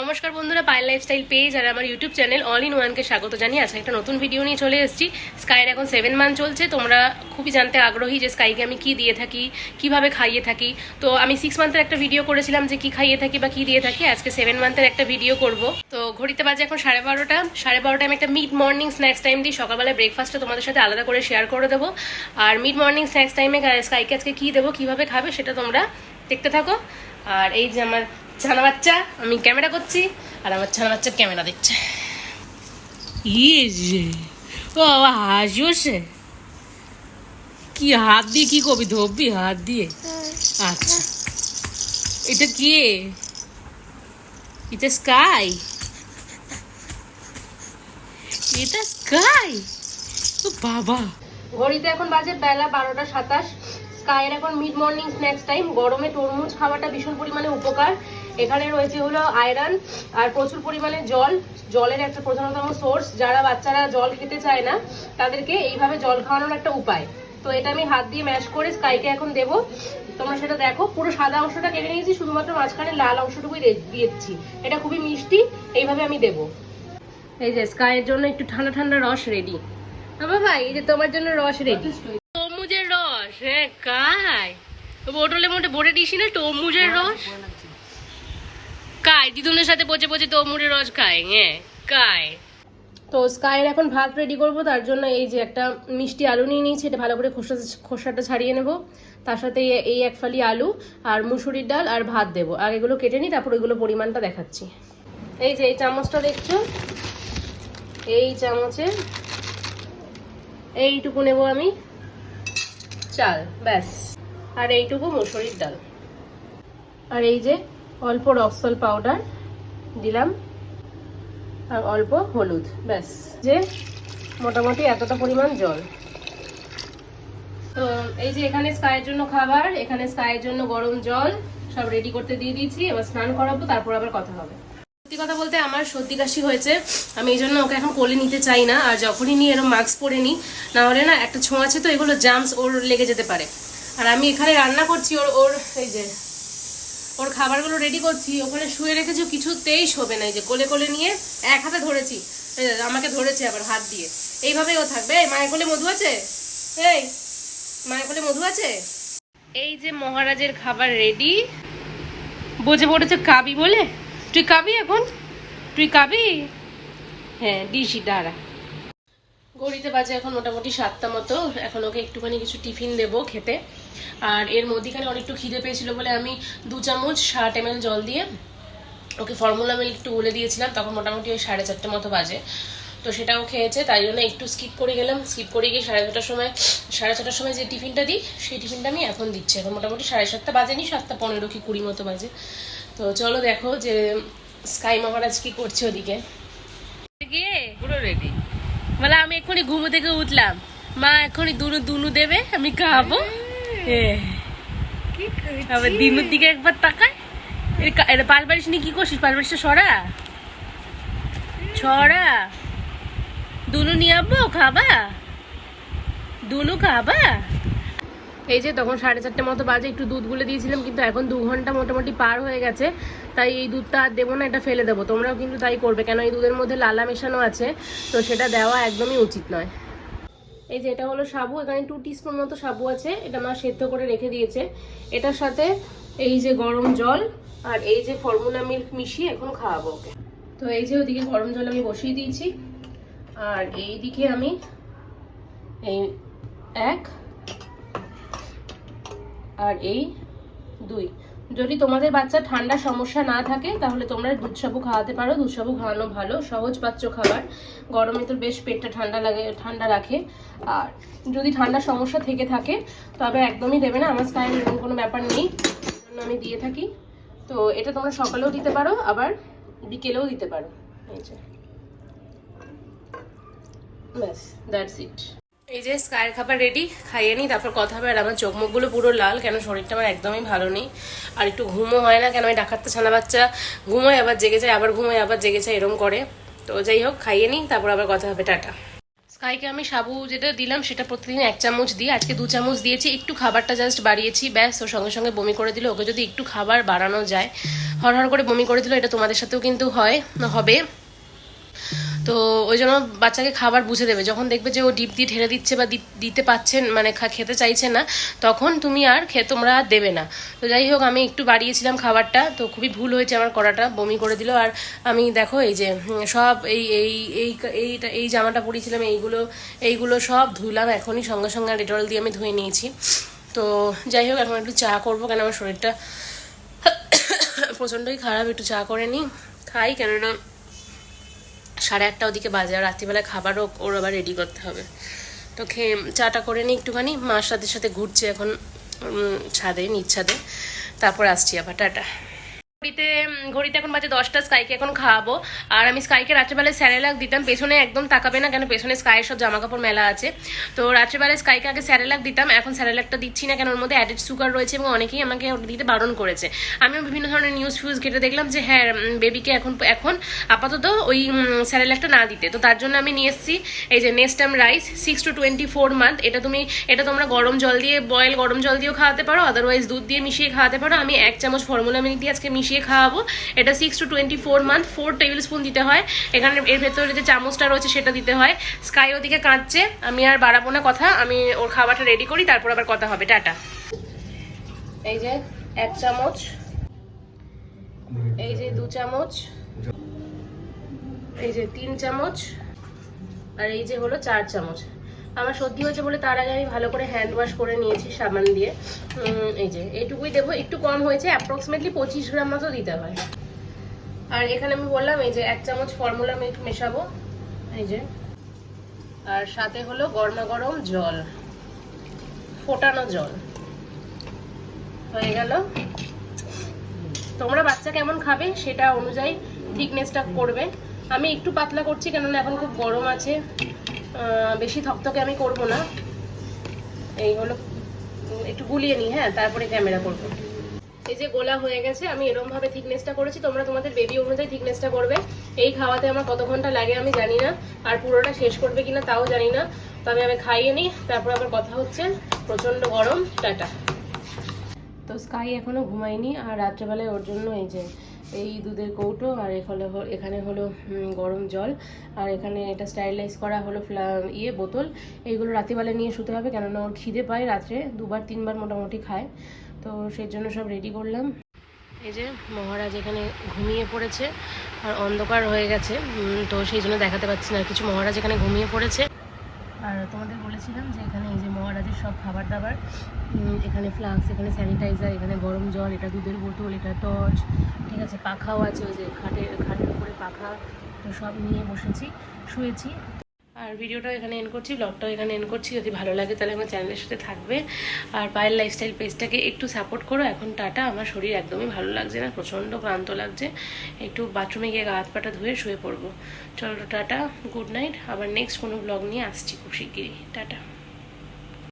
নমস্কার বন্ধুরা pile lifestyle page আর আমার ইউটিউব চ্যানেল অল ইন ওয়ানকে স্বাগত জানিয়ে আজকে একটা নতুন ভিডিও নিয়ে চলে এসেছি। স্কাইয়ের এখন সেভেন মান্থ চলছে, তোমরা খুবই জানতে আগ্রহী যে স্কাইকে আমি কি দিয়ে থাকি, কীভাবে খাইয়ে থাকি। তো আমি সিক্স মান্থের একটা ভিডিও করেছিলাম যে কি খাইয়ে থাকি বা কি দিয়ে থাকি, আজকে সেভেন মান্থের একটা ভিডিও করব। তো ঘড়িতে বাজে এখন সাড়ে বারোটা সাড়ে বারোটা আমি একটা মিড মর্নিং স্ন্যাক্স টাইম দিই সকালবেলায় ব্রেকফাস্টটা তোমাদের সাথে আলাদা করে শেয়ার করে দেবো। আর মিড মর্নিং স্ন্যাক্স টাইমে স্কাইকে আজকে কী দেবো, কীভাবে খাবে সেটা তোমরা দেখতে থাকো। আর এই যে আমার ছানা বাচ্চা আমি ক্যামেরা করছি আর আমার ছানা বাচ্চা ক্যামেরা দেখছে। ইয়ে যে ও বাবা হাসিও সে কি হাত দিয়ে কি করবি ধরবি হাত দিয়ে? আচ্ছা। এটা কে? এটা স্কাই? এটা স্কাই? ও বাবা। ঘড়িতে এখন বাজে বেলা বারোটা সাতাশ। স্কাইয়ের এখন মিড মর্নিং স্ন্যাক্স টাইম গরমে তরমুজ খাওয়াটা ভীষণ পরিমাণে উপকার। এখানে রয়েছে হলো আয়রন আর প্রচুর পরিমাণে জল। জলের একটা প্রধানতম সোর্স যারা বাচ্চারা জল খেতে চায় না, তাদেরকে এইভাবে জল খাওয়ানোর একটা উপায়। তো এটা আমি হাত দিয়ে ম্যাশ করে স্কাইকে এখন দেবো। তোমরা সেটা দেখো, পুরো সাদা অংশটা কেটে নিয়েছি, শুধুমাত্র মাঝখানে লাল অংশটুকুই দিয়েছি। এটা খুবই মিষ্টি, এইভাবে আমি দেবো। এই যে স্কাইয়ের জন্য একটু ঠান্ডা ঠান্ডা রস রেডি বাবা, এই যে তোমার জন্য রস রেডি তরমুজের রস হ্যাঁ কাই? বোটলে মোটে ভরে দিছি না, তরমুজের রস? কাই দিদুনের সাথে বসে বসে তরমুজের রস খায় হ্যাঁ কাই তো স্কাইয়ের এখন ভাত রেডি করব, তার জন্য এই যে একটা মিষ্টি আলু নিয়ে নিয়েছি, এটা ভালো করে খোসা, খোসাটা ছাড়িয়ে নেব। তার সাথে এই- এই এক ফালি আলু আর মুসুরির ডাল আর ভাত দেবো। আর এগুলো কেটে নিই, তারপর ওইগুলো পরিমাণটা দেখাচ্ছি। এই যে এই চামচটা দেখছ? এই চামচে এইটুকু নেব আমি। চাল, ব্যাস। আর এইটুকু মুসুরির ডাল। আর এই যে অল্প রক্সল পাউডার দিলাম আর অল্প হলুদ, ব্যাস। যে মোটামুটি এতটা পরিমাণ জল। তো এই যে এখানে স্কাইয়ের জন্য খাবার, এখানে স্কাইয়ের জন্য গরম জল, সব রেডি করতে দিয়ে দিয়েছি। এবার স্নান করাবো, তারপর আবার কথা হবে। সত্যি কথা বলতে আমার সর্দি কাশি হয়েছে। আমি এই জন্য ওকে এখন কোলে নিতে চাই না, আর যখনই নিই এরকম মাস্ক পরে নিই না হলে না একটা ছোঁয়াছে তো, এগুলো জামস ওর লেগে যেতে পারে। আর আমি এখানে রান্না করছি, ওর ওর এই যে ওর খাবারগুলো রেডি করছি, ওখানে শুয়ে রেখেছি কিছুতেই শোবে না, এই যে কোলে কোলে নিয়ে এক হাতে ধরেছি আমাকে ধরেছে আবার হাত দিয়ে। এইভাবেই ও থাকবে? মায়ের কোলে মধু আছে? এই, মায়ের কোলে মধু আছে? এই যে মহারাজের খাবার রেডি বুঝে পড়েছে কাবি বলে? তুই কাবি এখন? তুই কাবি? হ্যাঁ ডিসি দাঁড়া। ঘড়িতে বাজে এখন মোটামুটি সাতটা মতো। এখন ওকে একটুখানি কিছু টিফিন দেবো খেতে। আর এর মধ্যিখানে অনেকটু খিদে পেয়েছিল বলে আমি দু চামচ ষাট এম জল দিয়ে ওকে ফর্মুলা মিল্ক একটু গুলে দিয়েছিলাম। তখন মোটামুটি ওই সাড়ে চারটে মতো বাজে। তো সেটাও খেয়েছে তাই জন্য একটু স্কিপ করে গেলাম। স্কিপ করে গিয়ে সাড়ে ছটার সময় সাড়ে ছটার সময় যে টিফিনটা দিই সেই টিফিনটা আমি এখন দিচ্ছি। এখন মোটামুটি সাড়ে সাতটা বাজেনি সাতটা পনেরো কি কুড়ি মতো বাজে। তো চলো দেখো যে স্কাই মহারাজ কি করছে ওদিকে। গিয়ে? পুরো রেডি বলে আমি এক্ষুনি ঘুমো থেকে উঠলাম। মা এখনই দুনু দুনু দেবে আমি খাব। আবার দিনুর দিকে একবার তাকায়। এটা পাশ বাড়িস নিয়ে কি করছিস? পাশ বাড়িসটা সরা। ছড়া দুনু নিয়ে আসব খাবা। দুনু খাবা। এই যে তখন সাড়ে চারটে মতো বাজে, একটু দুধ গুলে দিয়েছিলাম, কিন্তু এখন দু ঘণ্টা মোটামুটি পার হয়ে গেছে। তাই এই দুধটা আর দেবো না, এটা ফেলে দেবো। তোমরাও কিন্তু তাই করবে, কেন এই দুধের মধ্যে লালা মেশানো আছে, তো সেটা দেওয়া একদমই উচিত নয়। এই যে এটা হলো সাবু, এখানে টু টিস্পুন মতো সাবু আছে, এটা মা সেদ্ধ করে রেখে দিয়েছে। এটার সাথে এই যে গরম জল আর এই যে ফর্মুলা মিল্ক মিশিয়ে এখন খাওয়াবো ওকে। তো এই যে ওদিকে গরম জল আমি বসিয়ে দিয়েছি, আর এই দিকে আমি এই এক আর এই দুই। যদি তোমাদের বাচ্চা ঠান্ডা সমস্যা না থাকে, তাহলে তোমরা দুধ সাবু খাওয়াতে পারো। দুধ সাবু খাওয়ানো ভালো, সহজ পাচ্য খাবার। গরমে তো বেশ পেটটা ঠান্ডা লাগে, ঠান্ডা রাখে। আর যদি ঠান্ডার সমস্যা থেকে থাকে, তবে একদমই দেবে না। আমার স্কাইন এরকম কোনো ব্যাপার নেই আমি দিয়ে থাকি। তো এটা তোমরা সকালেও দিতে পারো, আবার বিকেলেও দিতে পারো। এই যে। ব্যাস, দ্যাটস ইট। এই যে স্কায়ের খাবার রেডি খাইয়ে নিই, তারপর কথা হবে। আর আমার চোখ মুখগুলো পুরো লাল, কেন শরীরটা আমার একদমই ভালো নেই। আর একটু ঘুমও হয় না, কেন ওই ডাকাতটা ছানা বাচ্চা ঘুমোয়, আবার জেগে যায়, আবার ঘুমোয়, আবার জেগে যায়, এরম করে। তো যাই হোক, খাইয়ে নিই, তারপর আবার কথা হবে, টাটা। স্কাইকে আমি সাবু যেটা দিলাম, সেটা প্রতিদিন এক চামচ দিই, আজকে দু চামচ দিয়েছি, একটু খাবারটা জাস্ট বাড়িয়েছি, ব্যাস ওর সঙ্গে সঙ্গে বমি করে দিলে, ওকে যদি একটু খাবার বাড়ানো যায়। হর হর করে বমি করে দিল, এটা তোমাদের সাথেও কিন্তু হয়, হবে। তো ওই জন্য বাচ্চাকে খাবার বুঝে দেবে। যখন দেখবে যে ও ডিপ দিয়ে ঢেলে দিচ্ছে বা দিতে পাচ্ছেন মানে খেতে চাইছে না, তখন তুমি আর খেয়ে তোমরা আর দেবে না। তো যাই হোক, আমি একটু বাড়িয়েছিলাম খাবারটা, তো খুবই ভুল হয়েছে আমার করাটা, বমি করে দিল। আর আমি দেখো, এই যে সব এই এই এই এইটা এই জামাটা পরিয়েছিলাম, এইগুলো এইগুলো সব ধুলাম এখনই, সঙ্গে সঙ্গে ডেটল দিয়ে আমি ধুয়ে নিয়েছি। তো যাই হোক, এখন একটু চা করব, কেন আমার শরীরটা প্রচণ্ডই খারাপ, একটু চা করে নিই। খাই কেননা সাড়ে আটটা ওদিকে বাজে, আর রাত্রিবেলায় খাবারও ওর আবার রেডি করতে হবে। তো খেয়ে চাটা করে নিই একটুখানি, মার সাথে সাথে ঘুরছে এখন ছাদে নিচ্ছাদে তারপর আসছি আবার, টাটা। ঘড়িতে ঘড়িতে এখন বাজে দশটা, স্কাইকে এখন খাওয়াবো। আর আমি স্কাইকে রাত্রেবেলায় স্যারেলাক দিতাম, পেছনে একদম তাকাবে না কেন, পেছনে স্কাইয়ের সব জামা কাপড় মেলা আছে। তো রাত্রেবেলায় স্কাইকে আগে স্যারেলাক দিতাম, এখন স্যারেলাকটা দিচ্ছি না কেন, ওর মধ্যে অ্যাডেড সুগার রয়েছে এবং অনেকেই আমাকে দিতে বারণ করেছে। আমিও বিভিন্ন ধরনের নিউজ ফিউজ ঘেটে দেখলাম যে হ্যাঁ বেবিকে এখন এখন আপাতত ওই স্যারেলাকটা না দিতে। তো তার জন্য আমি নিয়ে এসেছি এই যে Nestum rice six to twenty four month এটা তুমি, এটা তোমরা গরম জল দিয়ে বয়েল গরম জল দিয়েও খাওয়াতে পারো আদারওয়াইজ দুধ দিয়ে মিশিয়ে খাওয়াতে পারো। আমি এক চামচ ফর্মুলা মিল্ক দিয়ে আজকে মিশিয়ে খাওয়াবো। এটা six to twenty four month four tablespoon দিতে হয়। এখানে এর ভেতরে যে চামচটা রয়েছে সেটা দিতে হয়। স্কাই ওদিকে কাঁদছে, আমি আর বাড়াবো না কথা, আমি ওর খাবারটা রেডি করি, তারপর আবার কথা হবে। টাটা। এই যে এক চামচ। এই যে দু চামচ। এই যে তিন চামচ। আর এই যে হলো চার চামচ। আমার সর্দি হয়েছে বলে তার আগে আমি ভালো করে হ্যান্ড ওয়াশ করে নিয়েছি সাবান দিয়ে। এই যে, এইটুকুই দেবো। একটু কম হয়েছে অ্যাপ্রক্সিমেটলি পঁচিশ গ্রাম মতো দিতে হয়। আর এখানে আমি বললাম, এই যে এক চামচ ফর্মুলা মিল্ক মেশাবো। এই যে। আর সাথে হলো গরমা গরম জল, ফোটানো জল। হয়ে গেল। তোমরা বাচ্চা কেমন খাবে সেটা অনুযায়ী থিকনেসটা করবে। আমি একটু পাতলা করছি, কেননা এখন খুব গরম আছে। বেশি থকথকে আমি করব না। এই হলো একটু গুলিয়ে নিই হ্যাঁ তারপরে ক্যামেরা করব। এই যে গোলা হয়ে গেছে, আমি এরকম ভাবে থিকনেসটা করেছি, তোমরা তোমাদের বেবি অনুযায়ী থিকনেসটা করবে। এই খাওয়াতে আমার কত ঘণ্টা লাগে আমি জানি না, আর পুরোটা শেষ করবে কিনা তাও জানি না। তবে আমি খাইয়ে নিই, তারপর আবার কথা হচ্ছে। প্রচণ্ড গরম, টাটা। তো স্কাই এখনও ঘুমায়নি, আর রাত্রেবেলায় ওর জন্য এই যে এই দুধের কৌটো আর এখানে এখানে হলো গরম জল। আর এখানে এটা স্টাইলাইজ করা হলো ইয়ে বোতল। এইগুলো রাত্রিবেলায় নিয়ে শুতে হবে কেননা ওর খিদে পায় রাত্রে, দুবার তিনবার মোটামুটি খায়। তো সেই জন্য সব রেডি করলাম। এই যে মহারাজ এখানে ঘুমিয়ে পড়েছে আর অন্ধকার হয়ে গেছে তো সেই জন্য দেখাতে পাচ্ছি না। কিছু মহারাজ এখানে ঘুমিয়ে পড়েছে। আর তোমাদের বলেছিলাম যে এখানে এই যে মহারাজের সব খাবার দাবার এখানে ফ্লাক্স এখানে স্যানিটাইজার এখানে গরম জল, এটা দুধের বোতল, এটা টর্চ ঠিক আছে, পাখাও আছে ওই যে খাটের খাটের উপরে পাখা, তো সব নিয়ে বসেছি, শুয়েছি। আর ভিডিওটাও এখানে এন করছি ব্লগটাও এখানে এন করছি। যদি ভালো লাগে তাহলে আমার চ্যানেলের সাথে থাকবে। আর পায়ের লাইফস্টাইল পেজটাকে একটু সাপোর্ট করো। এখন টাটা, আমার শরীর একদমই ভালো লাগছে না, প্রচণ্ড ক্লান্ত লাগছে। একটু বাথরুমে গিয়ে গা হাত পাটা ধুয়ে শুয়ে পড়ব। চলো টাটা গুড নাইট আবার নেক্সট কোনো ব্লগ নিয়ে আসছি খুব শিগগিরই। টাটা।